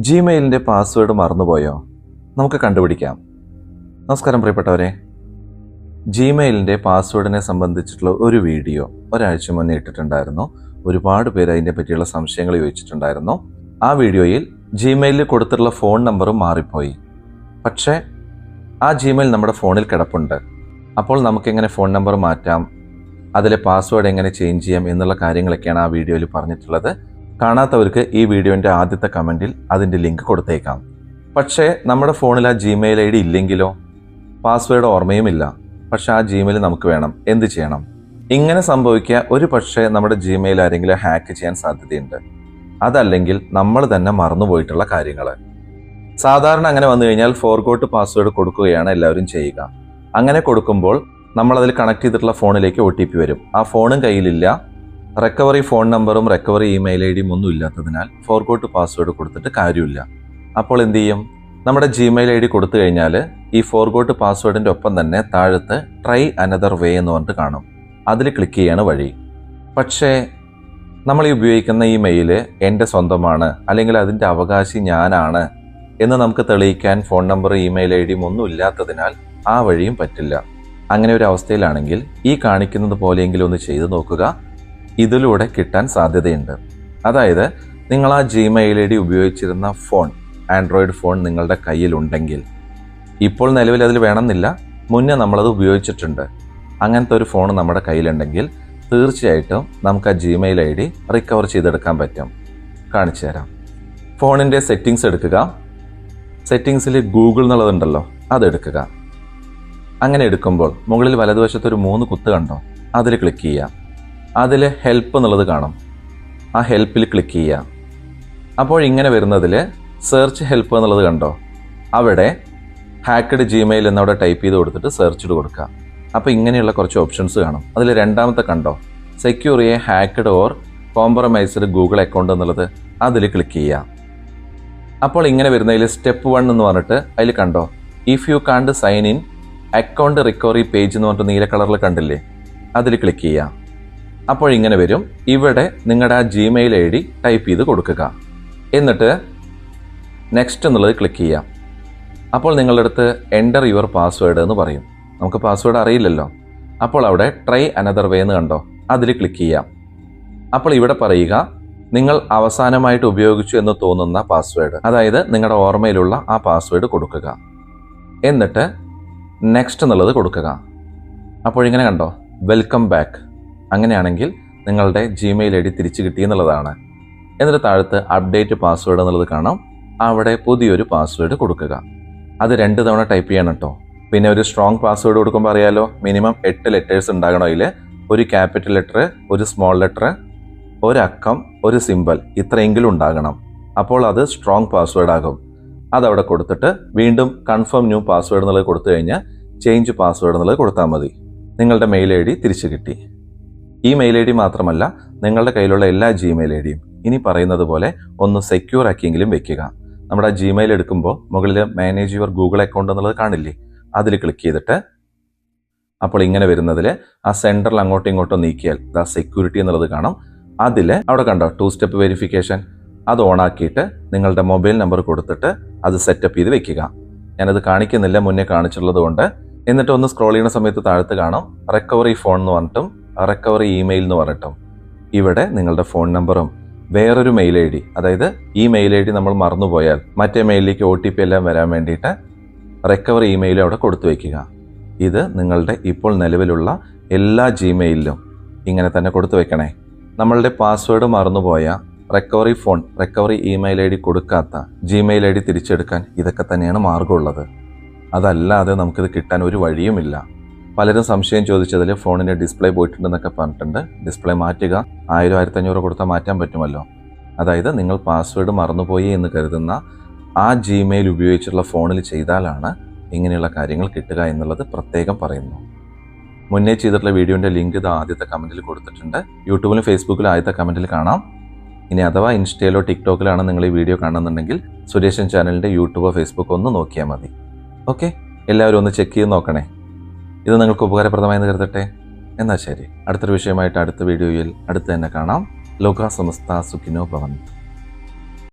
ജിമെയിലിന്റെ password മറന്നുപോയോ? നമുക്ക് കണ്ടുപിടിക്കാം. നമസ്കാരം പ്രിയപ്പെട്ടവരെ. ജിമെയിലിന്റെ പാസ്വേഡിനെ സംബന്ധിച്ചിട്ടുള്ള ഒരു വീഡിയോ ഒരാഴ്ച മുന്നേ ഇട്ടിട്ടുണ്ടായിരുന്നു. ഒരുപാട് പേര് അതിനെ പറ്റിയുള്ള സംശയങ്ങൾ ചോദിച്ചിട്ടുണ്ടായിരുന്നു. ആ വീഡിയോയിൽ ജിമെയിലിൽ കൊടുത്തിട്ടുള്ള ഫോൺ നമ്പറും മാറിപ്പോയി. പക്ഷേ ആ ജിമെയിൽ നമ്മുടെ ഫോണിൽ കിടപ്പുണ്ട്. അപ്പോൾ നമുക്കെങ്ങനെ ഫോൺ നമ്പർ മാറ്റാം? അതിലെ പാസ്വേഡ് എങ്ങനെ ചേഞ്ച് ചെയ്യാം? എന്നുള്ള കാര്യങ്ങളൊക്കെയാണ് ആ വീഡിയോയിൽ പറഞ്ഞിട്ടുള്ളത്. കാണാത്തവർക്ക് ഈ വീഡിയോന്റെ ആദ്യത്തെ കമന്റിൽ അതിന്റെ ലിങ്ക് കൊടുത്തേക്കാം. പക്ഷേ നമ്മുടെ ഫോണിൽ ആ ജിമെയിൽ ഐ ഡി ഇല്ലെങ്കിലോ? പാസ്വേഡ് ഓർമ്മയുമില്ല. പക്ഷേ ആ ജിമെയിൽ നമുക്ക് വേണം. എന്ത് ചെയ്യണം? ഇങ്ങനെ സംഭവിക്കുക ഒരു പക്ഷേ നമ്മുടെ ജിമെയിൽ ആരെങ്കിലും ഹാക്ക് ചെയ്യാൻ സാധ്യതയുണ്ട്. അതല്ലെങ്കിൽ നമ്മൾ തന്നെ മറന്നുപോയിട്ടുള്ള കാര്യങ്ങൾ സാധാരണ അങ്ങനെ വന്നു കഴിഞ്ഞാൽ ഫോർഗോട്ട് പാസ്വേഡ് കൊടുക്കുകയാണ് എല്ലാവരും ചെയ്യുക. അങ്ങനെ കൊടുക്കുമ്പോൾ നമ്മളതിൽ കണക്ട് ചെയ്തിട്ടുള്ള ഫോണിലേക്ക് ഒ വരും. ആ ഫോണും കയ്യിലില്ല. റിക്കവറി ഫോൺ നമ്പറും റിക്കവറി ഇമെയിൽ ഐ ഡിയും ഒന്നും ഇല്ലാത്തതിനാൽ ഫോർഗോട്ട് പാസ്വേഡ് കൊടുത്തിട്ട് കാര്യമില്ല. അപ്പോൾ എന്ത് ചെയ്യും? നമ്മുടെ ജിമെയിൽ ഐ ഡി കൊടുത്തു കഴിഞ്ഞാൽ ഈ ഫോർഗോട്ട് പാസ്വേഡിന്റെ ഒപ്പം തന്നെ താഴത്ത് ട്രൈ അനദർ വേ എന്ന് പറഞ്ഞിട്ട് കാണും. അതിൽ ക്ലിക്ക് ചെയ്യാണ് വഴി. പക്ഷേ നമ്മൾ ഈ ഉപയോഗിക്കുന്ന ഈ മെയിൽ എന്റെ സ്വന്തമാണ് അല്ലെങ്കിൽ അതിന്റെ അവകാശി ഞാനാണ് എന്ന് നമുക്ക് തെളിയിക്കാൻ ഫോൺ നമ്പർ ഇമെയിൽ ഐ ഡിയും ഒന്നും ഇല്ലാത്തതിനാൽ ആ വഴിയും പറ്റില്ല. അങ്ങനെ ഒരു അവസ്ഥയിലാണെങ്കിൽ ഈ കാണിക്കുന്നത് പോലെയെങ്കിലും ഒന്ന് ചെയ്തു നോക്കുക. ഇതിലൂടെ കിട്ടാൻ സാധ്യതയുണ്ട്. അതായത് നിങ്ങൾ ആ ജിമെയിൽ ഐ ഡി ഉപയോഗിച്ചിരുന്ന ഫോൺ ആൻഡ്രോയിഡ് ഫോൺ നിങ്ങളുടെ കയ്യിലുണ്ടെങ്കിൽ ഇപ്പോൾ നിലവിൽ അതിൽ വേണമെന്നില്ല. മുന്നേ നമ്മളത് ഉപയോഗിച്ചിട്ടുണ്ട്. അങ്ങനത്തെ ഒരു ഫോൺ നമ്മുടെ കയ്യിലുണ്ടെങ്കിൽ തീർച്ചയായിട്ടും നമുക്ക് ആ ജിമെയിൽ ഐ ഡി റിക്കവർ ചെയ്തെടുക്കാൻ പറ്റും. കാണിച്ചു തരാം. ഫോണിന്റെ സെറ്റിങ്സ് എടുക്കുക. സെറ്റിങ്സിൽ ഗൂഗിൾ എന്നുള്ളതുണ്ടല്ലോ അതെടുക്കുക അങ്ങനെ എടുക്കുമ്പോൾ മുകളിൽ വലതുവശത്തൊരു മൂന്ന് കുത്ത് കണ്ടോ? അതിൽ ക്ലിക്ക് ചെയ്യുക. അതിൽ ഹെൽപ്പ് എന്നുള്ളത് കാണും. ആ ഹെൽപ്പിൽ ക്ലിക്ക് ചെയ്യുക. അപ്പോൾ ഇങ്ങനെ വരുന്നതിൽ സെർച്ച് ഹെൽപ്പ് എന്നുള്ളത് കണ്ടോ? അവിടെ ഹാക്കഡ് ജിമെയിൽ എന്നവിടെ ടൈപ്പ് ചെയ്ത് കൊടുത്തിട്ട് സെർച്ച് ഇട്ട് കൊടുക്കുക. അപ്പോൾ ഇങ്ങനെയുള്ള കുറച്ച് ഓപ്ഷൻസ് കാണും. അതിൽ രണ്ടാമത്തെ കണ്ടോ? Secure a hacked or compromised Google account എന്നുള്ളത് അതിൽ ക്ലിക്ക് ചെയ്യുക. അപ്പോൾ ഇങ്ങനെ വരുന്നതിൽ സ്റ്റെപ്പ് വൺ എന്ന് പറഞ്ഞിട്ട് അതിൽ കണ്ടോ? If you can't sign in account recovery page എന്ന് പറഞ്ഞിട്ട് നീല കളറിൽ കണ്ടില്ലേ? അതിൽ ക്ലിക്ക് ചെയ്യുക. അപ്പോൾ ഇങ്ങനെ വരും. ഇവിടെ നിങ്ങളുടെ ആ ജിമെയിൽ ഐ ഡി ടൈപ്പ് ചെയ്ത് കൊടുക്കുക. എന്നിട്ട് നെക്സ്റ്റ് എന്നുള്ളത് ക്ലിക്ക് ചെയ്യാം. അപ്പോൾ നിങ്ങളുടെ അടുത്ത് എന്റർ യുവർ പാസ്വേഡ് എന്ന് പറയും. നമുക്ക് പാസ്വേഡ് അറിയില്ലല്ലോ. അപ്പോൾ അവിടെ ട്രൈ അനദർ വേ എന്ന് കണ്ടോ? അതിൽ ക്ലിക്ക് ചെയ്യാം. അപ്പോൾ ഇവിടെ പറയുക നിങ്ങൾ അവസാനമായിട്ട് ഉപയോഗിച്ചു എന്ന് തോന്നുന്ന പാസ്വേഡ് അതായത് നിങ്ങളുടെ ഓർമ്മയിലുള്ള ആ പാസ്വേഡ് കൊടുക്കുക. എന്നിട്ട് നെക്സ്റ്റ് എന്നുള്ളത് കൊടുക്കുക. അപ്പോൾ ഇങ്ങനെ കണ്ടോ? വെൽക്കം ബാക്ക് അങ്ങനെയാണെങ്കിൽ നിങ്ങളുടെ ജിമെയിൽ ഐ ഡി തിരിച്ചു കിട്ടി എന്നുള്ളതാണ്. എന്നിട്ട് താഴത്ത് അപ്ഡേറ്റ് പാസ്വേഡ് എന്നുള്ളത് കാണാം. അവിടെ പുതിയൊരു പാസ്വേഡ് കൊടുക്കുക. അത് രണ്ട് തവണ ടൈപ്പ് ചെയ്യണം കേട്ടോ പിന്നെ ഒരു സ്ട്രോങ് പാസ്വേഡ് കൊടുക്കുമ്പോൾ അറിയാലോ മിനിമം എട്ട് ലെറ്റേഴ്സ് ഉണ്ടാകണം അതിൽ ഒരു ക്യാപിറ്റൽ ലെറ്റർ ഒരു സ്മോൾ ലെറ്റർ ഒരക്കം ഒരു സിമ്പൽ ഇത്രയെങ്കിലും ഉണ്ടാകണം. അപ്പോൾ അത് സ്ട്രോങ് പാസ്വേഡ് ആകും. അതവിടെ കൊടുത്തിട്ട് വീണ്ടും കൺഫേം ന്യൂ പാസ്വേഡ് എന്നുള്ളത് കൊടുത്തു കഴിഞ്ഞാൽ ചേഞ്ച് പാസ്വേഡ് എന്നുള്ളത് കൊടുത്താൽ മതി. നിങ്ങളുടെ മെയിൽ ഐ ഡി തിരിച്ചു കിട്ടി. ഈ മെയിൽ ഐ ഡി മാത്രമല്ല നിങ്ങളുടെ കയ്യിലുള്ള എല്ലാ ജിമെയിൽ ഐ ഡിയും. ഇനി പറയുന്നത് പോലെ ഒന്ന് സെക്യൂർ ആക്കിയെങ്കിലും വെക്കുക. നമ്മുടെ ജിമെയിൽ എടുക്കുമ്പോൾ മുകളിൽ മാനേജ് യുവർ ഗൂഗിൾ അക്കൗണ്ട് എന്നുള്ളത് കാണില്ലേ? അതിൽ ക്ലിക്ക് ചെയ്തിട്ട് അപ്പോൾ ഇങ്ങനെ വരുന്നതിൽ ആ സെന്ററിൽ അങ്ങോട്ടും ഇങ്ങോട്ടും നീക്കിയാൽ ദ സെക്യൂരിറ്റി എന്നുള്ളത് കാണും. അതിൽ അവിടെ കണ്ടോ ടു സ്റ്റെപ്പ് വെരിഫിക്കേഷൻ അത് ഓൺ ആക്കിയിട്ട് നിങ്ങളുടെ മൊബൈൽ നമ്പർ കൊടുത്തിട്ട് അത് സെറ്റപ്പ് ചെയ്ത് വെക്കുക. ഞാനത് കാണിക്കുന്നില്ല മുന്നേ കാണിച്ചിട്ടുള്ളത് കൊണ്ട്. എന്നിട്ട് ഒന്ന് സ്ക്രോൾ ചെയ്യുന്ന സമയത്ത് താഴത്ത് കാണാം റിക്കവറി ഫോൺ എന്ന് പറഞ്ഞിട്ടും റിക്കവറി ഇമെയിൽ എന്ന് പറഞ്ഞിട്ടും. ഇവിടെ നിങ്ങളുടെ ഫോൺ നമ്പറും വേറൊരു മെയിൽ ഐ ഡി അതായത് ഈ മെയിൽ ഐ ഡി നമ്മൾ മറന്നുപോയാൽ മറ്റേ മെയിലിലേക്ക് ഒ ടി പി എല്ലാം വരാൻ വേണ്ടിയിട്ട് റിക്കവറി ഇമെയിൽ അവിടെ കൊടുത്തു വയ്ക്കുക ഇത് നിങ്ങളുടെ ഇപ്പോൾ നിലവിലുള്ള എല്ലാ ജിമെയിലിലും ഇങ്ങനെ തന്നെ കൊടുത്തു വയ്ക്കണേ നമ്മളുടെ പാസ്വേഡ് മറന്നുപോയ recovery phone recovery email I D കൊടുക്കാത്ത ജിമെയിൽ ഐ ഡി തിരിച്ചെടുക്കാൻ ഇതൊക്കെ തന്നെയാണ് മാർഗമുള്ളത് അതല്ലാതെ നമുക്കിത് കിട്ടാൻ ഒരു വഴിയുമില്ല. പലരും സംശയം ചോദിച്ചതിൽ ഫോണിന്റെ ഡിസ്പ്ലേ പോയിട്ടുണ്ടെന്നൊക്കെ പറഞ്ഞിട്ടുണ്ട്. ഡിസ്പ്ലേ മാറ്റുക ആയിരം ആയിരത്തഞ്ഞൂറ് കൊടുത്താൽ മാറ്റാൻ പറ്റുമല്ലോ. അതായത് നിങ്ങൾ പാസ്വേഡ് മറന്നുപോയി എന്ന് കരുതുന്ന ആ ജിമെയിൽ ഉപയോഗിച്ചുള്ള ഫോണിൽ ചെയ്താലാണ് ഇങ്ങനെയുള്ള കാര്യങ്ങൾ കിട്ടുക എന്നുള്ളത് പ്രത്യേകം പറയുന്നു. മുന്നേ ചെയ്തിട്ടുള്ള വീഡിയോന്റെ ലിങ്ക് ഇത് ആദ്യത്തെ കമന്റിൽ കൊടുത്തിട്ടുണ്ട്. യൂട്യൂബിലും ഫേസ്ബുക്കിലും ആദ്യത്തെ കമന്റിൽ കാണാം. ഇനി അഥവാ ഇൻസ്റ്റയിലോ ടിക്ടോക്കിലാണ് നിങ്ങൾ ഈ വീഡിയോ കാണുന്നുണ്ടെങ്കിൽ സുരേഷൻ ചാനലിന്റെ യൂട്യൂബോ ഫേസ്ബുക്കോ ഒന്ന് നോക്കിയാൽ മതി. ഓക്കെ? എല്ലാവരും ഒന്ന് ചെക്ക് ചെയ്ത് നോക്കണേ. ഇത് നിങ്ങൾക്ക് ഉപകാരപ്രദമായെന്ന് കരുതട്ടെ? എന്നാൽ ശരി. അടുത്തൊരു വിഷയമായിട്ട് അടുത്ത വീഡിയോയിൽ അടുത്ത് തന്നെ കാണാം. ലോക സമസ്ത സുഖിനോ ഭവന്തു.